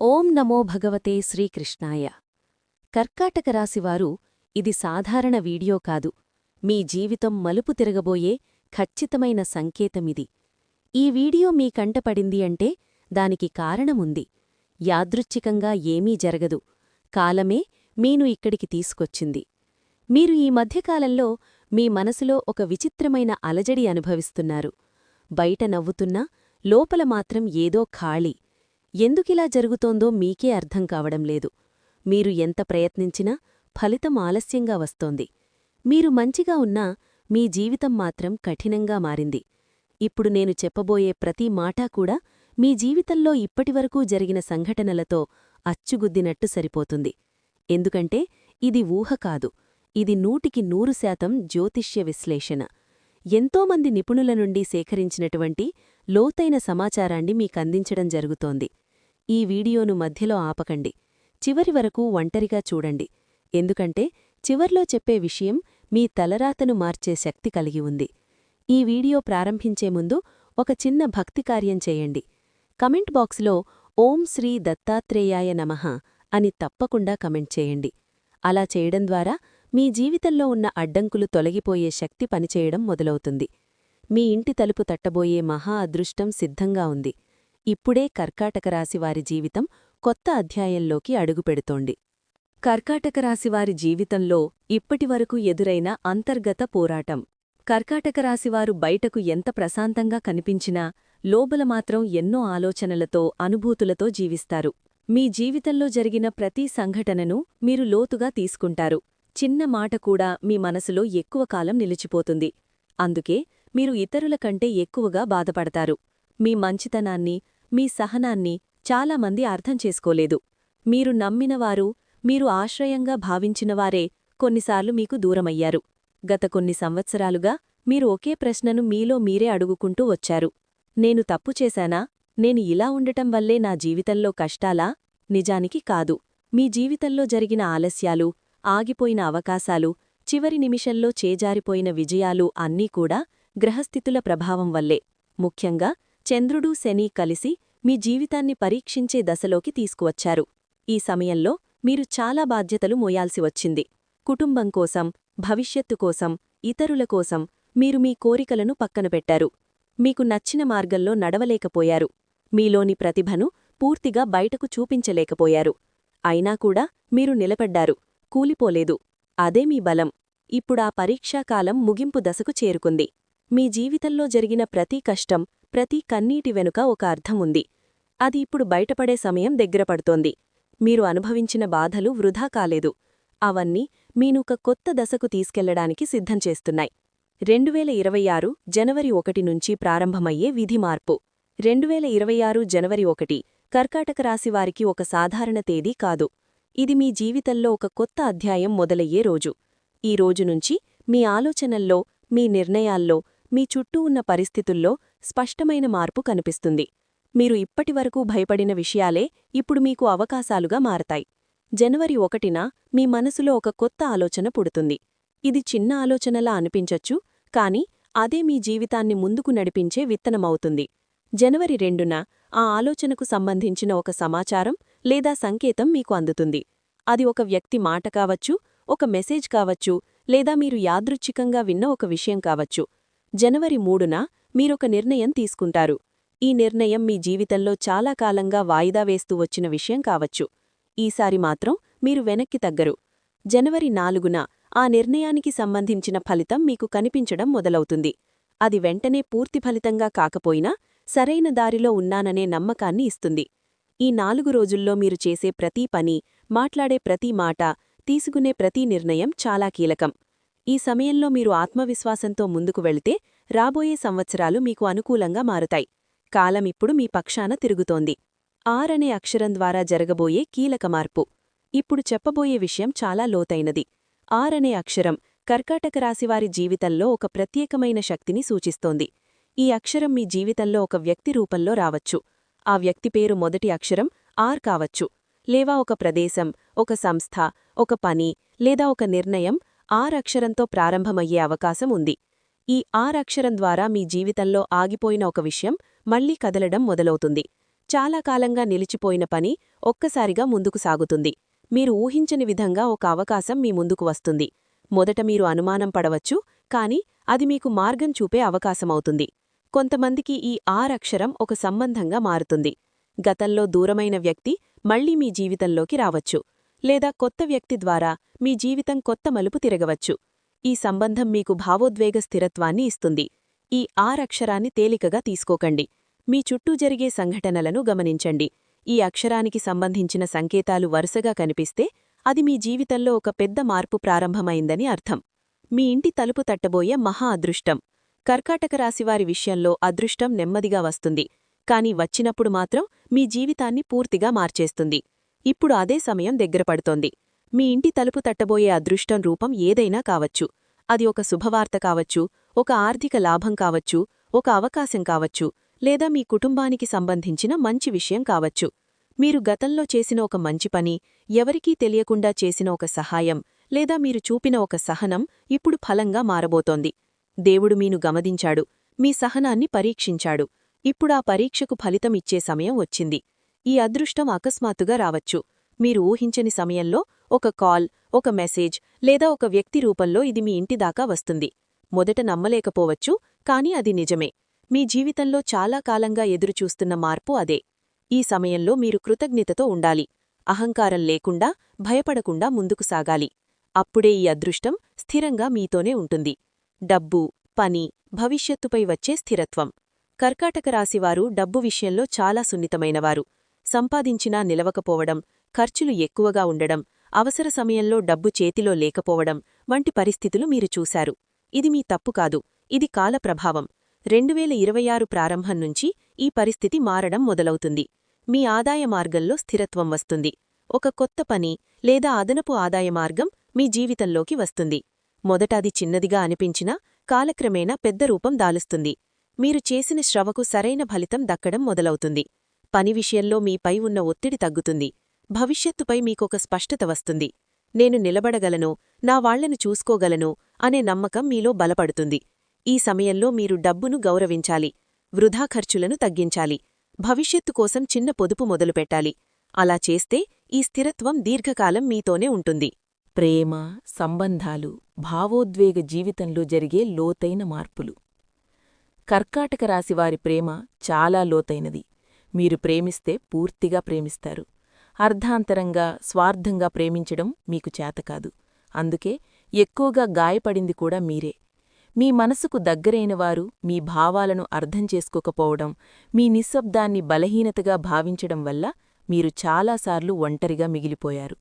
ఓం నమో భగవతే శ్రీకృష్ణాయ. కర్కాటక రాశివారు ఇది సాధారణ వీడియో కాదు. మీ జీవితం మలుపు తిరగబోయే ఖచ్చితమైన సంకేతమిది. ఈ వీడియో మీ కంటపడింది అంటే దానికి కారణముంది. యాదృచ్ఛికంగా ఏమీ జరగదు. కాలమే మీను ఇక్కడికి తీసుకొచ్చింది. మీరు ఈ మధ్యకాలంలో మీ మనసులో ఒక విచిత్రమైన అలజడి అనుభవిస్తున్నారు. బయట నవ్వుతున్నా లోపల మాత్రం ఏదో ఖాళీ. ఎందుకిలా జరుగుతోందో మీకే అర్థం కావడం లేదు. మీరు ఎంత ప్రయత్నించినా ఫలితం ఆలస్యంగా వస్తోంది. మీరు మంచిగా ఉన్నా మీ జీవితం మాత్రం కఠినంగా మారింది. ఇప్పుడు నేను చెప్పబోయే ప్రతి మాటా కూడా మీ జీవితంలో ఇప్పటివరకూ జరిగిన సంఘటనలతో అచ్చుగుద్దినట్టు సరిపోతుంది. ఎందుకంటే ఇది ఊహ కాదు. ఇది నూటికి నూరు శాతం జ్యోతిష్య విశ్లేషణ. ఎంతోమంది నిపుణుల నుండి సేకరించినటువంటి లోతైన సమాచారాన్ని మీకందించడం జరుగుతోంది. ఈ వీడియోను మధ్యలో ఆపకండి. చివరి వరకు ఒంటరిగా చూడండి. ఎందుకంటే చివర్లో చెప్పే విషయం మీ తలరాతను మార్చే శక్తి కలిగి ఉంది. ఈ వీడియో ప్రారంభించే ముందు ఒక చిన్న భక్తి కార్యం చేయండి. కమెంట్ బాక్స్లో ఓం శ్రీ దత్తాత్రేయాయ నమః అని తప్పకుండా కమెంట్ చేయండి. అలా చేయడం ద్వారా మీ జీవితంలో ఉన్న అడ్డంకులు తొలగిపోయే శక్తి పనిచేయడం మొదలవుతుంది. మీ ఇంటి తలుపు తట్టబోయే మహా అదృష్టం సిద్ధంగా ఉంది. ఇప్పుడే కర్కాటక రాశివారి జీవితం కొత్త అధ్యాయంలోకి అడుగుపెడుతోంది. కర్కాటక రాశివారి జీవితంలో ఇప్పటివరకు ఎదురైన అంతర్గత పోరాటం. కర్కాటక రాశివారు బయటకు ఎంత ప్రశాంతంగా కనిపించినా లోబల మాత్రం ఎన్నో ఆలోచనలతో అనుభూతులతో జీవిస్తారు. మీ జీవితంలో జరిగిన ప్రతి సంఘటనను మీరు లోతుగా తీసుకుంటారు. చిన్న మాట కూడా మీ మనసులో ఎక్కువ కాలం నిలిచిపోతుంది. అందుకే మీరు ఇతరుల కంటే ఎక్కువగా బాధపడతారు. మీ మంచితనాన్ని మీ సహనాన్ని చాలామంది అర్థం చేసుకోలేదు. మీరు నమ్మినవారు మీరు ఆశ్రయంగా భావించినవారే కొన్నిసార్లు మీకు దూరమయ్యారు. గత కొన్ని సంవత్సరాలుగా మీరు ఒకే ప్రశ్నను మీలో మీరే అడుగుకుంటూ వచ్చారు. నేను తప్పు చేశానా? నేను ఇలా ఉండటం వల్లే నా జీవితంలో కష్టాలా? నిజానికి కాదు. మీ జీవితంలో జరిగిన ఆలస్యాలు ఆగిపోయిన అవకాశాలు చివరి నిమిషంలో చేజారిపోయిన విజయాలు అన్నీ కూడా గ్రహస్థితుల ప్రభావం వల్లే. ముఖ్యంగా చంద్రుడు శని కలిసి మీ జీవితాన్ని పరీక్షించే దశలోకి తీసుకువచ్చారు. ఈ సమయంలో మీరు చాలా బాధ్యతలు మోయాల్సి వచ్చింది. కుటుంబం కోసం భవిష్యత్తు కోసం ఇతరుల కోసం మీరు మీ కోరికలను పక్కనపెట్టారు మీకు నచ్చిన మార్గంలో నడవలేకపోయారు. మీలోని ప్రతిభను పూర్తిగా బయటకు చూపించలేకపోయారు. అయినా కూడా మీరు నిలబడ్డారు. కూలిపోలేదు. అదే మీ బలం. ఇప్పుడా పరీక్షాకాలం ముగింపు దశకు చేరుకుంది. మీ జీవితంలో జరిగిన ప్రతి కష్టం ప్రతి కన్నీటి వెనుక ఒక అర్థముంది అది ఇప్పుడు బయటపడే సమయం దగ్గరపడుతోంది మీరు అనుభవించిన బాధలు వృధా కాలేదు. అవన్నీ మీనొక కొత్త దశకు తీసుకెళ్ళడానికి సిద్ధం చేస్తున్నాయి. రెండువేల ఇరవై ఆరు జనవరి ఒకటి నుంచి ప్రారంభమయ్యే విధి మార్పు. రెండువేల ఇరవై ఆరు జనవరి ఒకటి కర్కాటక రాశివారికి ఒక సాధారణ తేదీ కాదు. ఇది మీ జీవితంలో ఒక కొత్త అధ్యాయం మొదలయ్యే రోజు. ఈ రోజు నుంచి మీ ఆలోచనల్లో మీ నిర్ణయాల్లో మీ చుట్టూ ఉన్న పరిస్థితుల్లో స్పష్టమైన మార్పు కనిపిస్తుంది. మీరు ఇప్పటివరకు భయపడిన విషయాలే ఇప్పుడు మీకు అవకాశాలుగా మారతాయి. జనవరి ఒకటిన మీ మనసులో ఒక కొత్త ఆలోచన పుడుతుంది. ఇది చిన్న ఆలోచనలా అనిపించొచ్చు కాని అదే మీ జీవితాన్ని ముందుకు నడిపించే విత్తనమవుతుంది. జనవరి రెండున ఆ ఆలోచనకు సంబంధించిన ఒక సమాచారం లేదా సంకేతం మీకు అందుతుంది. అది ఒక వ్యక్తి మాట కావచ్చు ఒక మెసేజ్ కావచ్చు లేదా మీరు యాదృచ్ఛికంగా విన్న ఒక విషయం కావచ్చు. జనవరి మూడున మీరొక నిర్ణయం తీసుకుంటారు. ఈ నిర్ణయం మీ జీవితంలో చాలా కాలంగా వాయిదా వేస్తూ వచ్చిన విషయం కావచ్చు. ఈసారి మాత్రం మీరు వెనక్కి తగ్గరు. జనవరి నాలుగున ఆ నిర్ణయానికి సంబంధించిన ఫలితం మీకు కనిపించడం మొదలవుతుంది. అది వెంటనే పూర్తి ఫలితంగా కాకపోయినా సరైన దారిలో ఉన్నాననే నమ్మకాన్ని ఇస్తుంది. ఈ నాలుగు రోజుల్లో మీరు చేసే ప్రతి పని మాట్లాడే ప్రతి మాట తీసుకునే ప్రతి నిర్ణయం చాలా కీలకం. ఈ సమయంలో మీరు ఆత్మవిశ్వాసంతో ముందుకు వెళితే రాబోయే సంవత్సరాలు మీకు అనుకూలంగా మారుతాయి. కాలమిప్పుడు మీ పక్షాన తిరుగుతోంది. ఆరనే అక్షరం ద్వారా జరగబోయే కీలక మార్పు. ఇప్పుడు చెప్పబోయే విషయం చాలా లోతైనది. ఆరనే అక్షరం కర్కాటక రాశివారి జీవితంలో ఒక ప్రత్యేకమైన శక్తిని సూచిస్తోంది. ఈ అక్షరం మీ జీవితంలో ఒక వ్యక్తి రూపంలో రావచ్చు. ఆ వ్యక్తి పేరు మొదటి అక్షరం ఆర్ కావచ్చు. లేవా ఒక ప్రదేశం ఒక సంస్థ ఒక పని లేదా ఒక నిర్ణయం ఆర్ అక్షరంతో ప్రారంభమయ్యే అవకాశం ఉంది. ఈ ఆరక్షరం ద్వారా మీ జీవితంలో ఆగిపోయిన ఒక విషయం మళ్ళీ కదలడం మొదలవుతుంది. చాలా కాలంగా నిలిచిపోయిన పని ఒక్కసారిగా ముందుకు సాగుతుంది. మీరు ఊహించని విధంగా ఒక అవకాశం మీ ముందుకు వస్తుంది. మొదట మీరు అనుమానం పడవచ్చు కాని అది మీకు మార్గం చూపే అవకాశమవుతుంది. కొంతమందికి ఈ ఆరక్షరం ఒక సంబంధంగా మారుతుంది. గతంలో దూరమైన వ్యక్తి మళ్ళీ మీ జీవితంలోకి రావచ్చు. లేదా కొత్త వ్యక్తి ద్వారా మీ జీవితం కొత్త మలుపు తిరగవచ్చు. ఈ సంబంధం మీకు భావోద్వేగ స్థిరత్వాన్ని ఇస్తుంది. ఈ ఆరక్షరాన్ని తేలికగా తీసుకోకండి. మీ చుట్టూ జరిగే సంఘటనలను గమనించండి. ఈ అక్షరానికి సంబంధించిన సంకేతాలు వరుసగా కనిపిస్తే అది మీ జీవితంలో ఒక పెద్ద మార్పు ప్రారంభమైందని అర్థం. మీ ఇంటి తలుపు తట్టబోయే మహా అదృష్టం. కర్కాటక రాశివారి విషయంలో అదృష్టం నెమ్మదిగా వస్తుంది. కాని వచ్చినప్పుడు మాత్రం మీ జీవితాన్ని పూర్తిగా మార్చేస్తుంది. ఇప్పుడు అదే సమయం దగ్గరపడుతోంది మీ ఇంటి తలుపు తట్టబోయే అదృష్టం రూపం ఏదైనా కావచ్చు. అది ఒక శుభవార్త కావచ్చు ఒక ఆర్థిక లాభం కావచ్చు ఒక అవకాశం కావచ్చు లేదా మీ కుటుంబానికి సంబంధించిన మంచి విషయం కావచ్చు. మీరు గతంలో చేసిన ఒక మంచి పని ఎవరికీ తెలియకుండా చేసిన ఒక సహాయం లేదా మీరు చూపిన ఒక సహనం ఇప్పుడు ఫలంగా మారబోతోంది. దేవుడు మీను గమనించాడు మీ సహనాన్ని పరీక్షించాడు. ఇప్పుడా పరీక్షకు ఫలితం ఇచ్చే సమయం వచ్చింది. ఈ అదృష్టం అకస్మాత్తుగా రావచ్చు. మీరు ఊహించని సమయంలో ఒక కాల్ ఒక మెసేజ్ లేదా ఒక వ్యక్తి రూపంలో ఇది మీ ఇంటిదాకా వస్తుంది. మొదట నమ్మలేకపోవచ్చు కాని అది నిజమే. మీ జీవితంలో చాలా కాలంగా ఎదురుచూస్తున్న మార్పు అదే. ఈ సమయంలో మీరు కృతజ్ఞతతో ఉండాలి. అహంకారం లేకుండా భయపడకుండా ముందుకు సాగాలి. అప్పుడే ఈ అదృష్టం స్థిరంగా మీతోనే ఉంటుంది. డబ్బు పని భవిష్యత్తుపై వచ్చే స్థిరత్వం. కర్కాటక రాశివారు డబ్బు విషయంలో చాలా సున్నితమైనవారు. సంపాదించినా నిలవకపోవడం ఖర్చులు ఎక్కువగా ఉండడం అవసర సమయంలో డబ్బు చేతిలో లేకపోవడం వంటి పరిస్థితులు మీరు చూశారు. ఇది మీ తప్పు కాదు. ఇది కాల ప్రభావం. రెండువేల ఇరవై ఆరు ప్రారంభం నుంచి ఈ పరిస్థితి మారడం మొదలవుతుంది. మీ ఆదాయ మార్గంలో స్థిరత్వం వస్తుంది. ఒక కొత్త పని లేదా అదనపు ఆదాయ మార్గం మీ జీవితంలోకి వస్తుంది. మొదట అది చిన్నదిగా అనిపించినా కాలక్రమేణా పెద్ద రూపం దాలుస్తుంది. మీరు చేసిన శ్రవకు సరైన ఫలితం దక్కడం మొదలవుతుంది. పని విషయంలో మీపై ఉన్న ఒత్తిడి తగ్గుతుంది. భవిష్యత్తుపై మీకొక స్పష్టత వస్తుంది. నేను నిలబడగలను నా వాళ్ళను చూసుకోగలను అనే నమ్మకం మీలో బలపడుతుంది. ఈ సమయంలో మీరు డబ్బును గౌరవించాలి వృధా ఖర్చులను తగ్గించాలి భవిష్యత్తు కోసం చిన్న పొదుపు మొదలుపెట్టాలి. అలా చేస్తే ఈ స్థిరత్వం దీర్ఘకాలం మీతోనే ఉంటుంది. ప్రేమ సంబంధాలు భావోద్వేగ జీవితంలో జరిగే లోతైన మార్పులు. కర్కాటక రాశివారి ప్రేమ చాలా లోతైనది. మీరు ప్రేమిస్తే పూర్తిగా ప్రేమిస్తారు. అర్ధాంతరంగా స్వార్థంగా ప్రేమించడం మీకు చేతకాదు అందుకే ఎక్కువగా గాయపడింది కూడా మీరే. మీ మనసుకు దగ్గరైనవారు మీ భావాలను అర్థం చేసుకోకపోవడం మీ నిశ్శబ్దాన్ని బలహీనతగా భావించడం వల్ల మీరు చాలాసార్లు ఒంటరిగా మిగిలిపోయారు.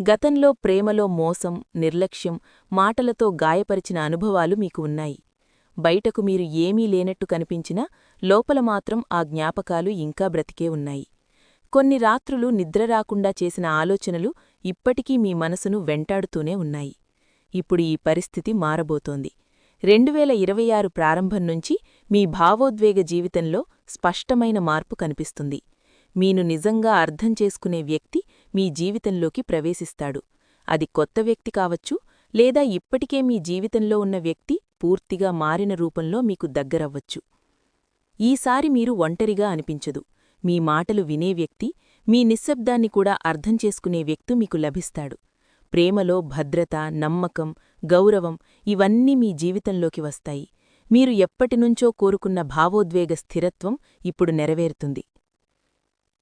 గతంలో ప్రేమలో మోసం నిర్లక్ష్యం మాటలతో గాయపరిచిన అనుభవాలు మీకు ఉన్నాయి. బయటకు మీరు ఏమీ లేనట్టు కనిపించినా లోపల మాత్రం ఆ జ్ఞాపకాలు ఇంకా బ్రతికే ఉన్నాయి. కొన్ని రాత్రులు నిద్ర రాకుండా చేసిన ఆలోచనలు ఇప్పటికీ మీ మనసును వెంటాడుతూనే ఉన్నాయి. ఇప్పుడు ఈ పరిస్థితి మారబోతోంది. రెండువేల ఇరవై ఆరు ప్రారంభం నుంచి మీ భావోద్వేగ జీవితంలో స్పష్టమైన మార్పు కనిపిస్తుంది. మీను నిజంగా అర్థం చేసుకునే వ్యక్తి మీ జీవితంలోకి ప్రవేశిస్తాడు. అది కొత్త వ్యక్తి కావచ్చు లేదా ఇప్పటికే మీ జీవితంలో ఉన్న వ్యక్తి పూర్తిగా మారిన రూపంలో మీకు దగ్గరవ్వచ్చు. ఈసారి మీరు ఒంటరిగా అనిపించదు. మీ మాటలు వినే వ్యక్తి మీ నిశ్శబ్దాన్ని కూడా అర్థం చేసుకునే వ్యక్తి మీకు లభిస్తాడు. ప్రేమలో భద్రత నమ్మకం గౌరవం ఇవన్నీ మీ జీవితంలోకి వస్తాయి. మీరు ఎప్పటినుంచో కోరుకున్న భావోద్వేగ స్థిరత్వం ఇప్పుడు నెరవేరుతుంది.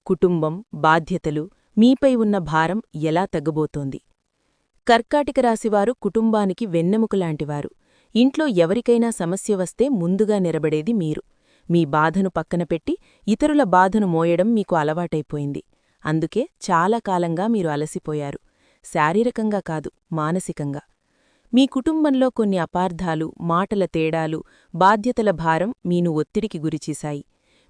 కుటుంబం బాధ్యతలు మీపై ఉన్న భారం ఎలా తగ్గబోతోంది? కర్కాటిక రాశివారు కుటుంబానికి వెన్నెముకలాంటివారు ఇంట్లో ఎవరికైనా సమస్య వస్తే ముందుగా నిలబడేది మీరు. మీ బాధను పక్కన పెట్టి ఇతరుల బాధను మోయడం మీకు అలవాటైపోయింది. అందుకే చాలా కాలంగా మీరు అలసిపోయారు. శారీరకంగా కాదు మానసికంగా. మీ కుటుంబంలో కొన్ని అపార్థాలు మాటల తేడాలు బాధ్యతల భారం మీను ఒత్తిడికి గురిచేశాయి.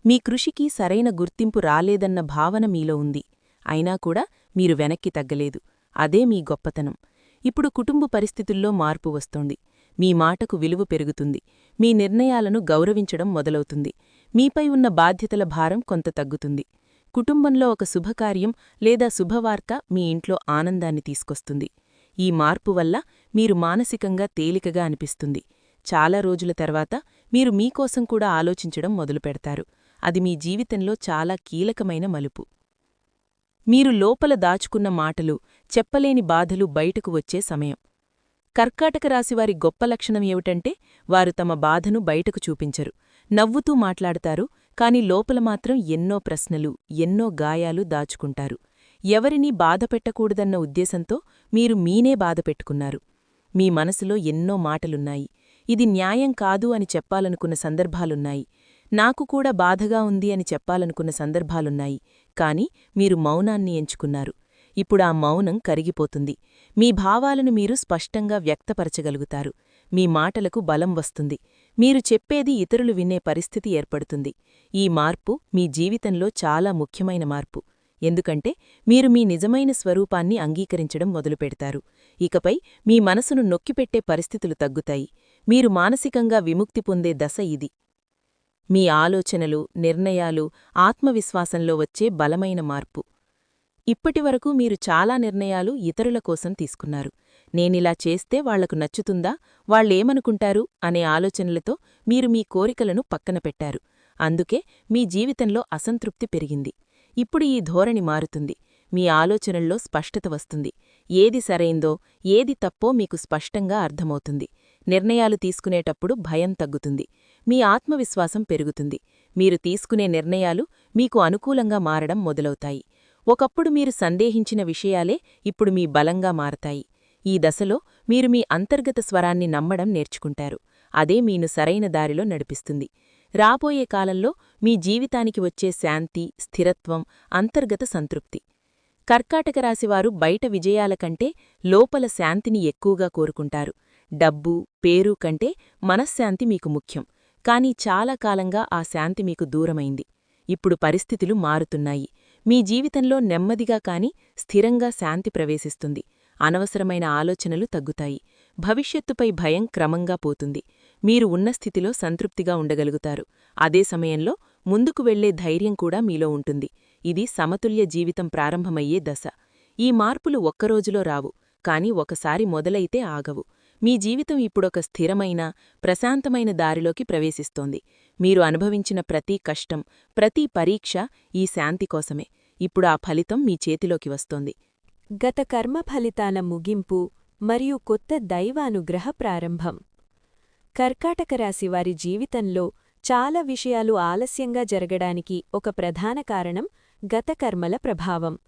మీ కృషికి సరైన గుర్తింపు రాలేదన్న భావన మీలో ఉంది. అయినా కూడా మీరు వెనక్కి తగ్గలేదు. అదే మీ గొప్పతనం. ఇప్పుడు కుటుంబ పరిస్థితుల్లో మార్పు వస్తోంది. మీ మాటకు విలువ పెరుగుతుంది. మీ నిర్ణయాలను గౌరవించడం మొదలవుతుంది. మీపై ఉన్న బాధ్యతల భారం కొంత తగ్గుతుంది. కుటుంబంలో ఒక శుభకార్యం లేదా శుభవార్త మీ ఇంట్లో ఆనందాన్ని తీసుకొస్తుంది. ఈ మార్పు వల్ల మీరు మానసికంగా తేలికగా అనిపిస్తుంది. చాలా రోజుల తర్వాత మీరు మీకోసం కూడా ఆలోచించడం మొదలుపెడతారు అది మీ జీవితంలో చాలా కీలకమైన మలుపు. మీరు లోపల దాచుకున్న మాటలు చెప్పలేని బాధలు బయటకు వచ్చే సమయం. కర్కాటక రాశివారి గొప్ప లక్షణం ఏమిటంటే వారు తమ బాధను బయటకు చూపించరు. నవ్వుతూ మాట్లాడతారు కాని లోపల మాత్రం ఎన్నో ప్రశ్నలు ఎన్నో గాయాలు దాచుకుంటారు. ఎవరినీ బాధపెట్టకూడదన్న ఉద్దేశంతో మీరు మీనే బాధపెట్టుకున్నారు మీ మనసులో ఎన్నో మాటలున్నాయి. ఇది న్యాయం కాదు అని చెప్పాలనుకున్న సందర్భాలున్నాయి. నాకు కూడా బాధగా ఉంది అని చెప్పాలనుకున్న సందర్భాలున్నాయి. కాని మీరు మౌనాన్ని ఎంచుకున్నారు. ఇప్పుడు ఆ మౌనం కరిగిపోతుంది. మీ భావాలను మీరు స్పష్టంగా వ్యక్తపరచగలుగుతారు. మీ మాటలకు బలం వస్తుంది. మీరు చెప్పేది ఇతరులు వినే పరిస్థితి ఏర్పడుతుంది. ఈ మార్పు మీ జీవితంలో చాలా ముఖ్యమైన మార్పు. ఎందుకంటే మీరు మీ నిజమైన స్వరూపాన్ని అంగీకరించడం మొదలుపెడతారు. ఇకపై మీ మనసును నొక్కిపెట్టే పరిస్థితులు తగ్గుతాయి. మీరు మానసికంగా విముక్తి పొందే దశ ఇది. మీ ఆలోచనలు నిర్ణయాలు ఆత్మవిశ్వాసంలో వచ్చే బలమైన మార్పు. ఇప్పటివరకు మీరు చాలా నిర్ణయాలు ఇతరుల కోసం తీసుకున్నారు. నేనిలా చేస్తే వాళ్ళకు నచ్చుతుందా వాళ్ళేమనుకుంటారు అనే ఆలోచనలతో మీరు మీ కోరికలను పక్కన పెట్టారు. అందుకే మీ జీవితంలో అసంతృప్తి పెరిగింది. ఇప్పుడు ఈ ధోరణి మారుతుంది. మీ ఆలోచనల్లో స్పష్టత వస్తుంది. ఏది సరైందో ఏది తప్పో మీకు స్పష్టంగా అర్థమవుతుంది. నిర్ణయాలు తీసుకునేటప్పుడు భయం తగ్గుతుంది. మీ ఆత్మవిశ్వాసం పెరుగుతుంది. మీరు తీసుకునే నిర్ణయాలు మీకు అనుకూలంగా మారడం మొదలవుతాయి. ఒకప్పుడు మీరు సందేహించిన విషయాలే ఇప్పుడు మీ బలంగా మారతాయి. ఈ దశలో మీరు మీ అంతర్గత స్వరాన్ని నమ్మడం నేర్చుకుంటారు. అదే మీను సరైన దారిలో నడిపిస్తుంది. రాబోయే కాలంలో మీ జీవితానికి వచ్చే శాంతి స్థిరత్వం అంతర్గత సంతృప్తి. కర్కాటక రాశివారు బయట విజయాల కంటే లోపల శాంతిని ఎక్కువగా కోరుకుంటారు. డబ్బు పేరు కంటే మనశ్శాంతి మీకు ముఖ్యం. కాని చాలా కాలంగా ఆ శాంతి మీకు దూరమైంది. ఇప్పుడు పరిస్థితులు మారుతున్నాయి. మీ జీవితంలో నెమ్మదిగా కాని స్థిరంగా శాంతి ప్రవేశిస్తుంది. అనవసరమైన ఆలోచనలు తగ్గుతాయి. భవిష్యత్తుపై భయం క్రమంగా పోతుంది. మీరు ఉన్న స్థితిలో సంతృప్తిగా ఉండగలుగుతారు. అదే సమయంలో ముందుకు వెళ్ళే ధైర్యం కూడా మీలో ఉంటుంది. ఇది సమతుల్య జీవితం ప్రారంభమయ్యే దశ. ఈ మార్పులు ఒక్కరోజులో రావు కాని ఒకసారి మొదలైతే ఆగవు. మీ జీవితం ఇప్పుడొక స్థిరమైన ప్రశాంతమైన దారిలోకి ప్రవేశిస్తోంది. మీరు అనుభవించిన ప్రతి కష్టం ప్రతి పరీక్ష ఈ శాంతి కోసమే. ఇప్పుడు ఆ ఫలితం మీ చేతిలోకి వస్తోంది. గత కర్మ ఫలితాల ముగింపు మరియు కొత్త దైవానుగ్రహ ప్రారంభం. కర్కాటక రాశి వారి జీవితంలో చాలా విషయాలు ఆలస్యంగా జరగడానికి ఒక ప్రధాన కారణం గత కర్మల ప్రభావం.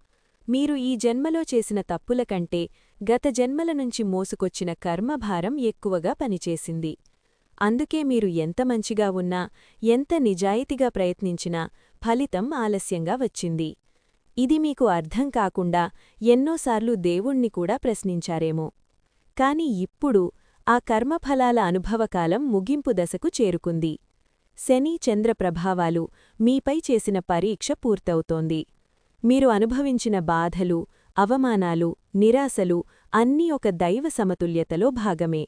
మీరు ఈ జన్మలో చేసిన తప్పుల కంటే గత జన్మల నుంచి మోసుకొచ్చిన కర్మభారం ఎక్కువగా పనిచేసింది. అందుకే మీరు ఎంత మంచిగా ఉన్నా ఎంత నిజాయితీగా ప్రయత్నించినా ఫలితం ఆలస్యంగా వచ్చింది. ఇది మీకు అర్థం కాకుండా ఎన్నోసార్లు దేవుణ్ణి కూడా ప్రశ్నించారేమో. కాని ఇప్పుడు ఆ కర్మఫలాల అనుభవకాలం ముగింపు దశకు చేరుకుంది. శని చంద్ర ప్రభావాలు మీపై చేసిన పరీక్ష పూర్తవుతోంది. మీరు అనుభవించిన బాధలు అవమానాలు నిరాశలు అన్నీ ఒక దైవ సమతుల్యతలో భాగమే.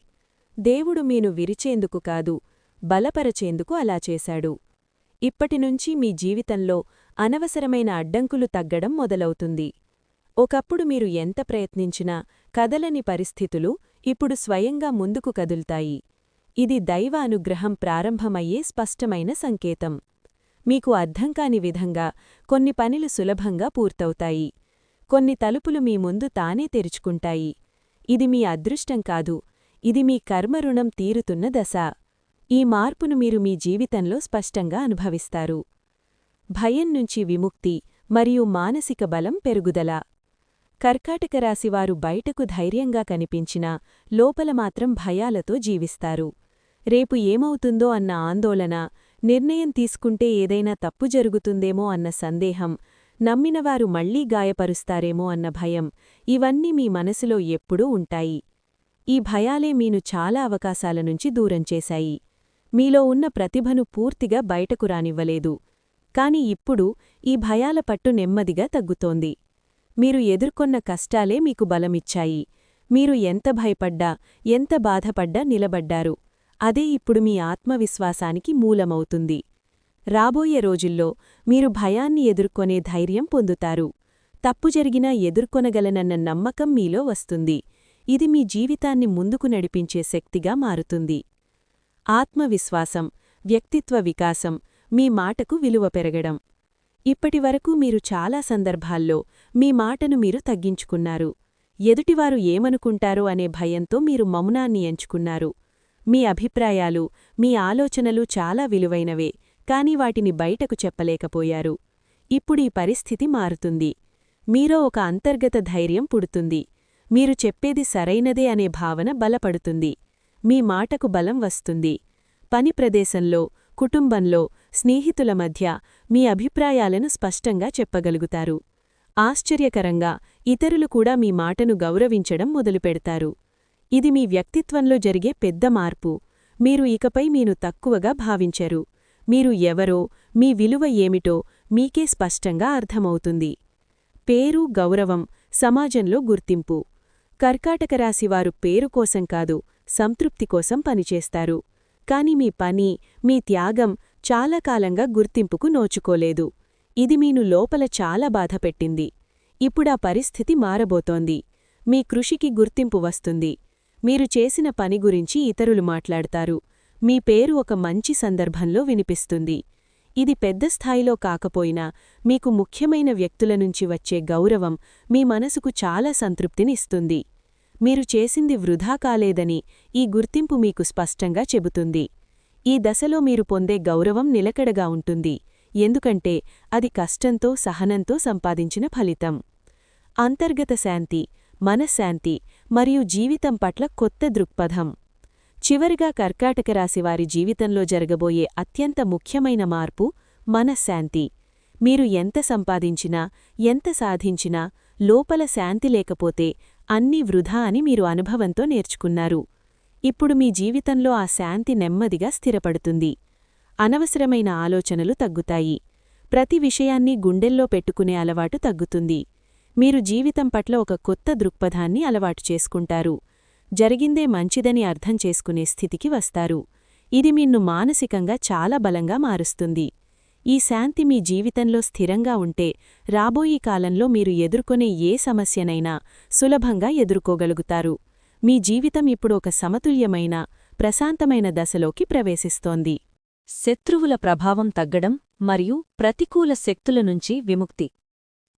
దేవుడు మీను విరిచేందుకు కాదు బలపరచేందుకు అలా చేశాడు. ఇప్పటినుంచి మీ జీవితంలో అనవసరమైన అడ్డంకులు తగ్గడం మొదలవుతుంది. ఒకప్పుడు మీరు ఎంత ప్రయత్నించినా కదలని పరిస్థితులు ఇప్పుడు స్వయంగా ముందుకు కదుల్తాయి. ఇది దైవ అనుగ్రహం ప్రారంభమయ్యే స్పష్టమైన సంకేతం. మీకు అర్థంకాని విధంగా కొన్ని పనులు సులభంగా పూర్తవుతాయి. కొన్ని తలుపులు మీ ముందు తానే తెరుచుకుంటాయి. ఇది మీ అదృష్టం కాదు ఇది మీ కర్మరుణం తీరుతున్న దశ. ఈ మార్పును మీరు మీ జీవితంలో స్పష్టంగా అనుభవిస్తారు. భయం నుంచి విముక్తి మరియు మానసిక బలం పెరుగుదల. కర్కాటక రాశివారు బయటకు ధైర్యంగా కనిపించినా లోపల మాత్రం భయాలతో జీవిస్తారు. రేపు ఏమవుతుందో అన్న ఆందోళన నిర్ణయం తీసుకుంటే ఏదైనా తప్పు జరుగుతుందేమో అన్న సందేహం నమ్మినవారు మళ్ళీ గాయపరుస్తారేమో అన్న భయం ఇవన్నీ మీ మనసులో ఎప్పుడూ ఉంటాయి. ఈ భయాలే మీను చాలా అవకాశాల నుంచి దూరం చేశాయి. మీలో ఉన్న ప్రతిభను పూర్తిగా బయటకు రానివ్వలేదు. కాని ఇప్పుడు ఈ భయాల పట్టు నెమ్మదిగా తగ్గుతోంది. మీరు ఎదుర్కొన్న కష్టాలే మీకు బలమిచ్చాయి. మీరు ఎంత భయపడ్డా ఎంత బాధపడ్డా నిలబడ్డారు. అదే ఇప్పుడు మీ ఆత్మవిశ్వాసానికి మూలమవుతుంది. రాబోయే రోజుల్లో మీరు భయాన్ని ఎదుర్కొనే ధైర్యం పొందుతారు. తప్పు జరిగినా ఎదుర్కొనగలనన్న నమ్మకం మీలో వస్తుంది. ఇది మీ జీవితాన్ని ముందుకు నడిపించే శక్తిగా మారుతుంది. ఆత్మవిశ్వాసం వ్యక్తిత్వ వికాసం మీ మాటకు విలువ పెరగడం. ఇప్పటివరకు మీరు చాలా సందర్భాల్లో మీ మాటను మీరు తగ్గించుకున్నారు. ఎదుటివారు ఏమనుకుంటారో అనే భయంతో మీరు మౌనాన్ని ఎంచుకున్నారు. మీ అభిప్రాయాలు మీ ఆలోచనలు చాలా విలువైనవే కాని వాటిని బయటకు చెప్పలేకపోయారు. ఇప్పుడీ పరిస్థితి మారుతుంది. మీలో ఒక అంతర్గత ధైర్యం పుడుతుంది. మీరు చెప్పేది సరైనదే అనే భావన బలపడుతుంది. మీ మాటకు బలం వస్తుంది. పని ప్రదేశంలో కుటుంబంలో స్నేహితుల మధ్య మీ అభిప్రాయాలను స్పష్టంగా చెప్పగలుగుతారు. ఆశ్చర్యకరంగా ఇతరులు కూడా మీ మాటను గౌరవించడం మొదలుపెడతారు. ఇది మీ వ్యక్తిత్వంలో జరిగే పెద్ద మార్పు. మీరు ఇకపై మీను తక్కువగా భావించరు. మీరు ఎవరో మీ విలువ ఏమిటో మీకే స్పష్టంగా అర్థమవుతుంది. పేరు గౌరవం సమాజంలో గుర్తింపు. కర్కాటక రాశివారు పేరు కోసం కాదు సంతృప్తి కోసం పనిచేస్తారు. కాని మీ పని మీ త్యాగం చాలా కాలంగా గుర్తింపుకు నోచుకోలేదు. ఇది మీను లోపల చాలా బాధపెట్టింది ఇప్పుడా పరిస్థితి మారబోతోంది. మీ కృషికి గుర్తింపు వస్తుంది. మీరు చేసిన పని గురించి ఇతరులు మాట్లాడతారు. మీ పేరు ఒక మంచి సందర్భంలో వినిపిస్తుంది. ఇది పెద్ద స్థాయిలో కాకపోయినా మీకు ముఖ్యమైన వ్యక్తుల నుంచి వచ్చే గౌరవం మీ మనసుకు చాలా సంతృప్తినిస్తుంది. మీరు చేసింది వృధా కాలేదని ఈ గుర్తింపు మీకు స్పష్టంగా చెబుతుంది. ఈ దశలో మీరు పొందే గౌరవం నిలకడగా ఉంటుంది. ఎందుకంటే అది కష్టంతో సహనంతో సంపాదించిన ఫలితం. అంతర్గత శాంతి మనశ్శాంతి మరియు జీవితం పట్ల కొత్త దృక్పథం. చివరిగా కర్కాటక రాశివారి జీవితంలో జరగబోయే అత్యంత ముఖ్యమైన మార్పు మనశ్శాంతి. మీరు ఎంత సంపాదించినా ఎంత సాధించినా లోపల శాంతి లేకపోతే అన్నీ వృధా అని మీరు అనుభవంతో నేర్చుకున్నారు. ఇప్పుడు మీ జీవితంలో ఆ శాంతి నెమ్మదిగా స్థిరపడుతుంది. అనవసరమైన ఆలోచనలు తగ్గుతాయి. ప్రతి విషయాన్ని గుండెల్లో పెట్టుకునే అలవాటు తగ్గుతుంది. మీరు జీవితం పట్ల ఒక కొత్త దృక్పథాన్ని అలవాటు చేసుకుంటారు. జరిగిందే మంచిదని అర్థం చేసుకునే స్థితికి వస్తారు. ఇది మిన్ను మానసికంగా చాలా బలంగా మారుస్తుంది. ఈ శాంతి మీ జీవితంలో స్థిరంగా ఉంటే రాబోయే కాలంలో మీరు ఎదుర్కొనే ఏ సమస్యనైనా సులభంగా ఎదుర్కోగలుగుతారు. మీ జీవితం ఇప్పుడు ఒక సమతుల్యమైన ప్రశాంతమైన దశలోకి ప్రవేశిస్తోంది. శత్రువుల ప్రభావం తగ్గడం మరియు ప్రతికూల శక్తుల నుంచి విముక్తి.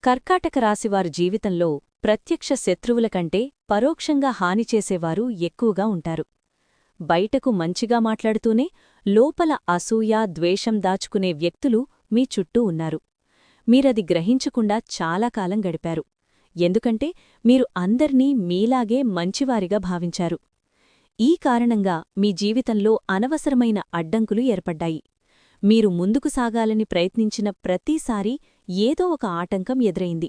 కర్కాటక రాశివారు జీవితంలో ప్రత్యక్ష శత్రువుల కంటే పరోక్షంగా హాని చేసేవారు ఎక్కువగా ఉంటారు. బయటకు మంచిగా మాట్లాడుతూనే లోపల అసూయ ద్వేషం దాచుకునే వ్యక్తులు మీ చుట్టూ ఉన్నారు. మీరది గ్రహించకుండా చాలా కాలం గడిపారు. ఎందుకంటే మీరు అందర్నీ మీలాగే మంచివారిగా భావించారు. ఈ కారణంగా మీ జీవితంలో అనవసరమైన అడ్డంకులు ఏర్పడ్డాయి. మీరు ముందుకు సాగాలని ప్రయత్నించిన ప్రతిసారీ ఏదో ఒక ఆటంకం ఎదురైంది.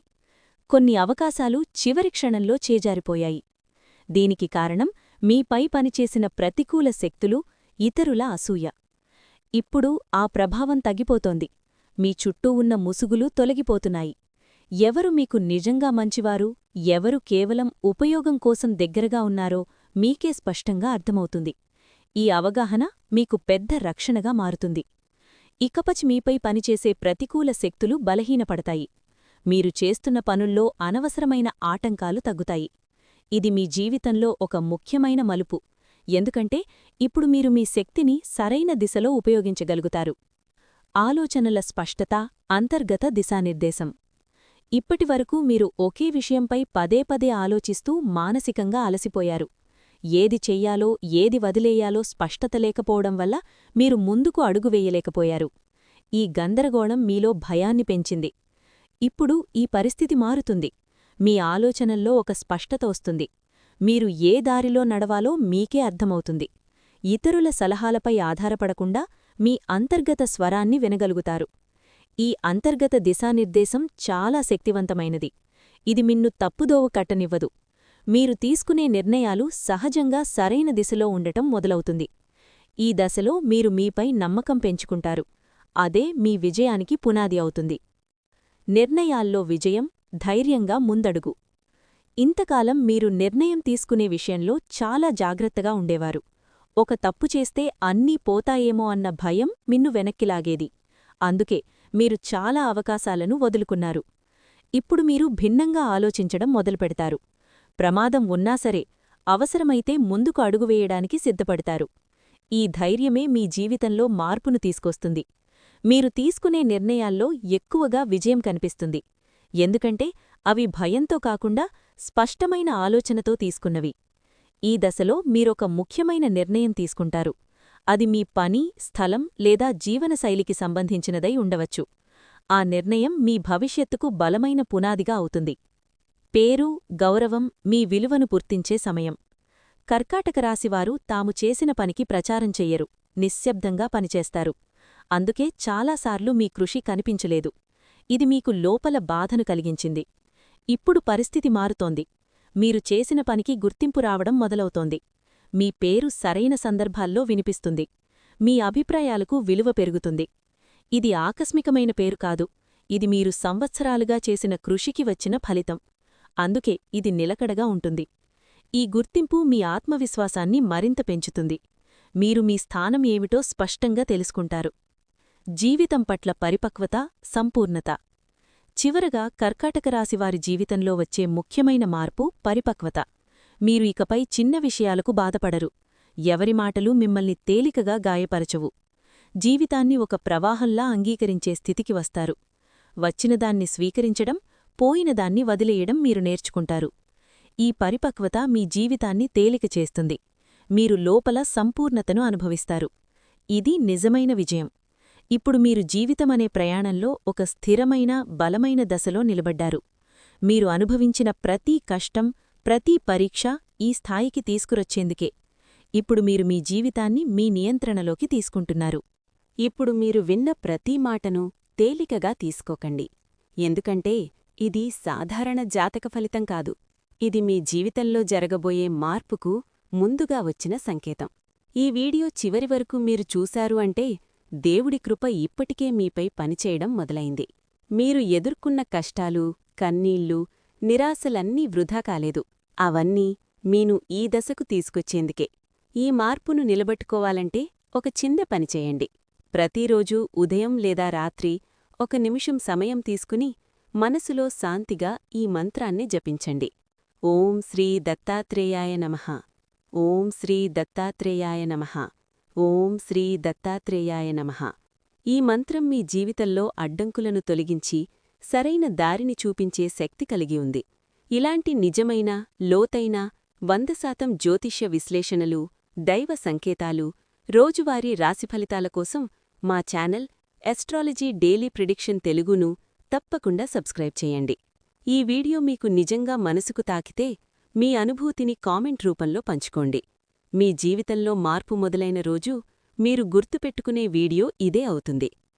కొన్ని అవకాశాలు చివరి క్షణంలో చేజారిపోయాయి. దీనికి కారణం మీపై పనిచేసిన ప్రతికూల శక్తులు ఇతరుల అసూయ. ఇప్పుడు ఆ ప్రభావం తగ్గిపోతోంది. మీ చుట్టూ ఉన్న ముసుగులు తొలగిపోతున్నాయి. ఎవరు మీకు నిజంగా మంచివారు? ఎవరు కేవలం ఉపయోగం కోసం దగ్గరగా ఉన్నారో మీకే స్పష్టంగా అర్థమవుతుంది. ఈ అవగాహన మీకు పెద్ద రక్షణగా మారుతుంది. ఇకపచి మీపై పనిచేసే ప్రతికూల శక్తులు బలహీనపడతాయి. మీరు చేస్తున్న పనుల్లో అనవసరమైన ఆటంకాలు తగ్గుతాయి. ఇది మీ జీవితంలో ఒక ముఖ్యమైన మలుపు. ఎందుకంటే ఇప్పుడు మీరు మీ శక్తిని సరైన దిశలో ఉపయోగించగలుగుతారు. ఆలోచనల స్పష్టత అంతర్గత దిశానిర్దేశం. ఇప్పటివరకు మీరు ఒకే విషయంపై పదే పదే ఆలోచిస్తూ మానసికంగా అలసిపోయారు. ఏది చెయ్యాలో ఏది వదిలేయాలో స్పష్టత లేకపోవడం వల్ల మీరు ముందుకు అడుగు వేయలేకపోయారు. ఈ గందరగోళం మీలో భయాన్ని పెంచింది. ఇప్పుడు ఈ పరిస్థితి మారుతుంది. మీ ఆలోచనల్లో ఒక స్పష్టత వస్తుంది. మీరు ఏ దారిలో నడవాలో మీకే అర్థమవుతుంది. ఇతరుల సలహాలపై ఆధారపడకుండా మీ అంతర్గత స్వరాన్ని వినగలుగుతారు. ఈ అంతర్గత దిశానిర్దేశం చాలా శక్తివంతమైనది. ఇది మిన్ను తప్పుదోవ కట్టనివ్వదు. మీరు తీసుకునే నిర్ణయాలు సహజంగా సరైన దిశలో ఉండటం మొదలవుతుంది. ఈ దశలో మీరు మీపై నమ్మకం పెంచుకుంటారు. అదే మీ విజయానికి పునాది అవుతుంది. నిర్ణయాల్లో విజయం ధైర్యంగా ముందడుగు. ఇంతకాలం మీరు నిర్ణయం తీసుకునే విషయంలో చాలా జాగ్రత్తగా ఉండేవారు. ఒక తప్పు చేస్తే అన్నీ పోతాయేమో అన్న భయం మిన్ను వెనక్కిలాగేది అందుకే మీరు చాలా అవకాశాలను వదులుకున్నారు. ఇప్పుడు మీరు భిన్నంగా ఆలోచించడం మొదలుపెడతారు. ప్రమాదం ఉన్నా సరే అవసరమైతే ముందుకు అడుగువేయడానికి సిద్ధపడతారు. ఈ ధైర్యమే మీ జీవితంలో మార్పును తీసుకొస్తుంది. మీరు తీసుకునే నిర్ణయాల్లో ఎక్కువగా విజయం కనిపిస్తుంది. ఎందుకంటే అవి భయంతో కాకుండా స్పష్టమైన ఆలోచనతో తీసుకున్నవి. ఈ దశలో మీరొక ముఖ్యమైన నిర్ణయం తీసుకుంటారు. అది మీ పని స్థలం లేదా జీవనశైలికి సంబంధించినదై ఉండవచ్చు. ఆ నిర్ణయం మీ భవిష్యత్తుకు బలమైన పునాదిగా అవుతుంది. పేరు గౌరవం మీ విలువను గుర్తించే సమయం. కర్కాటక రాశివారు తాము చేసిన పనికి ప్రచారం చెయ్యరు నిశ్శబ్దంగా పనిచేస్తారు. అందుకే చాలాసార్లు మీ కృషి కనిపించలేదు. ఇది మీకు లోపల బాధను కలిగించింది. ఇప్పుడు పరిస్థితి మారుతోంది. మీరు చేసిన పనికి గుర్తింపు రావడం మొదలవుతోంది. మీ పేరు సరైన సందర్భాల్లో వినిపిస్తుంది. మీ అభిప్రాయాలకు విలువ పెరుగుతుంది. ఇది ఆకస్మికమైన పేరు కాదు. ఇది మీరు సంవత్సరాలుగా చేసిన కృషికి వచ్చిన ఫలితం. అందుకే ఇది నిలకడగా ఉంటుంది. ఈ గుర్తింపు మీ ఆత్మవిశ్వాసాన్ని మరింత పెంచుతుంది. మీరు మీ స్థానం ఏమిటో స్పష్టంగా తెలుసుకుంటారు. జీవితం పట్ల పరిపక్వత సంపూర్ణత. చివరగా కర్కాటక రాశివారి జీవితంలో వచ్చే ముఖ్యమైన మార్పు పరిపక్వత. మీరు ఇకపై చిన్న విషయాలకు బాధపడరు. ఎవరి మాటలు మిమ్మల్ని తేలికగా గాయపరచవు. జీవితాన్ని ఒక ప్రవాహంలా అంగీకరించే స్థితికి వస్తారు. వచ్చినదాన్ని స్వీకరించడం పోయినదాన్ని వదిలేయడం మీరు నేర్చుకుంటారు. ఈ పరిపక్వత మీ జీవితాన్ని తేలిక చేస్తుంది. మీరు లోపల సంపూర్ణతను అనుభవిస్తారు. ఇది నిజమైన విజయం. ఇప్పుడు మీరు జీవితమనే ప్రయాణంలో ఒక స్థిరమైన బలమైన దశలో నిలబడ్డారు. మీరు అనుభవించిన ప్రతి కష్టం ప్రతి పరీక్ష ఈ స్థాయికి తీసుకురొచ్చేందుకే. ఇప్పుడు మీరు మీ జీవితాన్ని మీ నియంత్రణలోకి తీసుకుంటున్నారు. ఇప్పుడు మీరు విన్న ప్రతి మాటను తేలికగా తీసుకోకండి. ఎందుకంటే ఇది సాధారణ జాతక ఫలితం కాదు. ఇది మీ జీవితంలో జరగబోయే మార్పుకు ముందుగా వచ్చిన సంకేతం. ఈ వీడియో చివరి వరకు మీరు చూశారు అంటే దేవుడి కృప ఇప్పటికే మీపై పనిచేయడం మొదలైంది. మీరు ఎదుర్కొన్న కష్టాలు కన్నీళ్ళు నిరాశలన్నీ వృధా కాలేదు. అవన్నీ మీను ఈ దశకు తీసుకొచ్చేందుకే. ఈ మార్పును నిలబెట్టుకోవాలంటే ఒక చిన్న పని చేయండి. ప్రతిరోజూ ఉదయం లేదా రాత్రి ఒక నిమిషం సమయం తీసుకుని మనసులో శాంతిగా ఈ మంత్రాన్ని జపించండి. ఓం శ్రీ దత్తాత్రేయాయ నమః. ఓం శ్రీ దత్తాత్రేయాయ నమః. ఓం శ్రీ దత్తాత్రేయాయ నమః. ఈ మంత్రం మీ జీవితంలో అడ్డంకులను తొలగించి సరైన దారిని చూపించే శక్తి కలిగి ఉంది. ఇలాంటి నిజమైన లోతైన వంద శాతం జ్యోతిష్య విశ్లేషణలు దైవ సంకేతాలు రోజువారీ రాశిఫలితాల కోసం మా ఛానల్ ఎస్ట్రాలజీ డైలీ ప్రిడిక్షన్ తెలుగును తప్పకుండా సబ్స్క్రైబ్ చేయండి. ఈ వీడియో మీకు నిజంగా మనసుకు తాకితే మీ అనుభూతిని కామెంట్ రూపంలో పంచుకోండి. మీ జీవితంలో మార్పు మొదలైన రోజు మీరు గుర్తుపెట్టుకునే వీడియో ఇదే అవుతుంది.